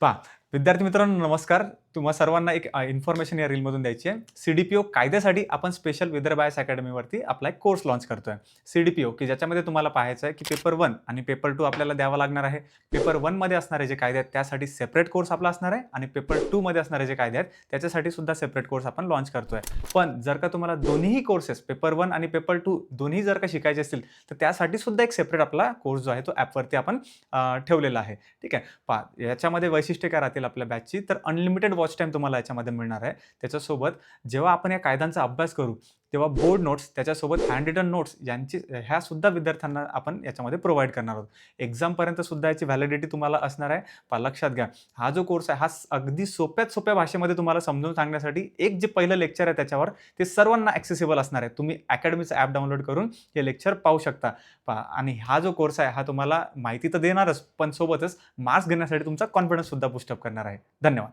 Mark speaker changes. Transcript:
Speaker 1: पहा विद्यार्थी मित्रांनो नमस्कार. तुम्हा सर्वांना एक इन्फॉर्मेशन या रीलमधून द्यायची आहे. सी डी पी ओ कायद्यासाठी आपण स्पेशल विदर्भ आयस अकॅडमीवरती आपला एक कोर्स लॉन्च करतोय. सी डी पी ओ की ज्याच्यामध्ये तुम्हाला पाहायचं आहे की पेपर वन आणि पेपर टू आपल्याला द्यावा लागणार आहे. पेपर वनमध्ये असणारे जे कायदे आहेत त्यासाठी सेपरेट कोर्स आपला असणार आहे आणि पेपर टूमध्ये असणारे जे कायदे आहेत त्याच्यासाठी सुद्धा सेपरेट कोर्स आपण लॉन्च करतोय. पण जर का तुम्हाला दोन्हीही कोर्सेस पेपर वन आणि पेपर टू दोन्ही जर का शिकायचे असतील तर त्यासाठी सुद्धा एक सेपरेट आपला कोर्स जो आहे तो ॲपवरती आपण ठेवलेला आहे. ठीक आहे? पा याच्यामध्ये वैशिष्ट्य काय राहतील आपल्या बॅचची तर अनलिमिटेड वॉच टाईम तुम्हाला याच्यामध्ये मिळणार आहे. त्याच्यासोबत जेव्हा आपण या कायद्यांचा अभ्यास करू तेव्हा बोर्ड नोट्स त्याच्यासोबत हँड रिटन नोट्स यांची ह्या सुद्धा विद्यार्थ्यांना आपण याच्यामध्ये प्रोव्हाइड करणार आहोत. एक्झामपर्यंत सुद्धा याची व्हॅलिडिटी तुम्हाला असणार आहे. पहा लक्षात घ्या. हा जो कोर्स आहे हा अगदी सोप्यात सोप्या भाषेमध्ये तुम्हाला समजून सांगण्यासाठी एक जे पहिलं लेक्चर आहे त्याच्यावर ते सर्वांना ॲक्सेसिबल असणार आहे. तुम्ही अकॅडमीचं ॲप डाउनलोड करून हे लेक्चर पाहू शकता. पहा आणि हा जो कोर्स आहे हा तुम्हाला माहिती तर देणारच पण सोबतच मार्क्स घेण्यासाठी तुमचा कॉन्फिडन्ससुद्धा बुस्टअप करणार आहे. धन्यवाद.